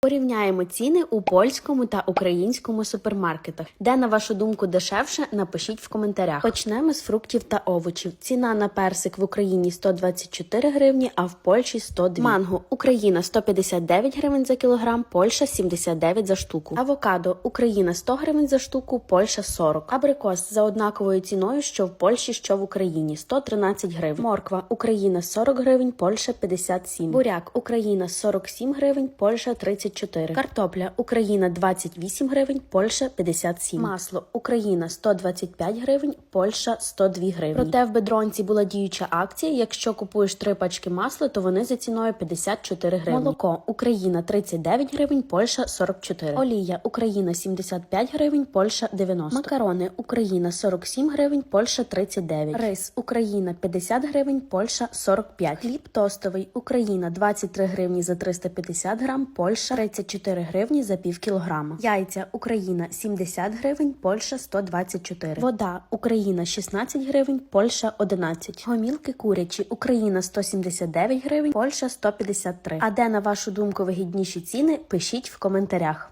Порівняємо ціни у польському та українському супермаркетах. Де, на вашу думку, дешевше, напишіть в коментарях. Почнемо з фруктів та овочів. Ціна на персик в Україні 124 гривні, а в Польщі 102. Манго Україна 159 гривень за кілограм, Польща 79 за штуку. Авокадо Україна 100 гривень за штуку, Польща 40. Абрикос за однаковою ціною, що в Польщі, що в Україні 113 гривень. Морква Україна 40 гривень, Польща 57. Буряк Україна 47 гривень, Польща 34. Картопля Україна 28 гривень, Польща 57. Масло Україна 125 гривень, Польща 102 гривні. Проте в бедронці була діюча акція. Якщо купуєш три пачки масла, то вони за ціною 54 гривні. Молоко Україна 39 гривень, Польща 44. Олія Україна 75 гривень, Польща 90. Макарони Україна 47 гривень, Польща 39. Рис Україна 50 гривень, Польща 45. Хліб тостовий Україна 23 гривні за 350 грам, Польща 34 гривні за пів кілограма. Яйця Україна 70 гривень, Польща 124. Вода Україна 16 гривень, Польща 11. Гомілки курячі Україна 179 гривень, Польща 153. А де на вашу думку вигідніші ціни? Пишіть в коментарях.